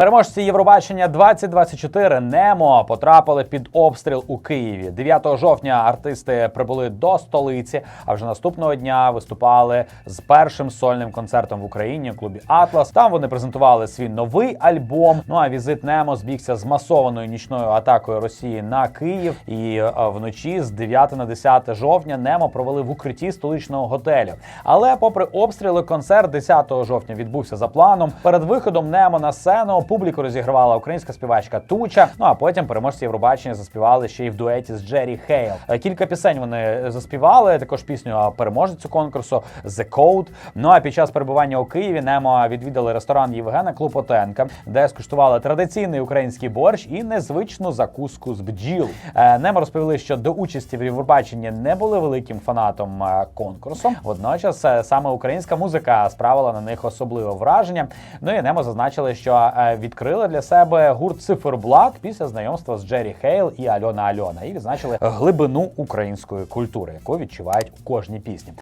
Переможці Євробачення 2024 Немо потрапили під обстріл у Києві. 9 жовтня артисти прибули до столиці. А вже наступного дня виступали з першим сольним концертом в Україні у клубі Атлас. Там вони презентували свій новий альбом. Ну а візит Немо збігся з масованою нічною атакою Росії на Київ. І е, вночі з 9 на 10 жовтня Немо провели в укритті столичного готелю. Але, попри обстріли, концерт 10 жовтня відбувся за планом. Перед виходом Немо на сцену публіку розігравала українська співачка Туча. Ну а потім переможці Євробачення заспівали ще й в дуеті з Джері Хейл. Е, Кілька пісень вони заспівали. Також пісню переможецю конкурсу The Code. Ну а під час перебування у Києві Немо відвідали ресторан Євгена Клопотенка, де скуштували традиційний український борщ і незвичну закуску з бджіл. Е, Немо розповіли, що до участі в Євробаченні не були великим фанатом е, конкурсу. Водночас е, саме українська музика справила на них особливе враження. Ну і Немо зазначили, що е, відкрили для себе гурт Циферблат після знайомства з Джері Хейл і Альона Альона, і відзначили глибину української культури, яку відчувають у кожній пісні.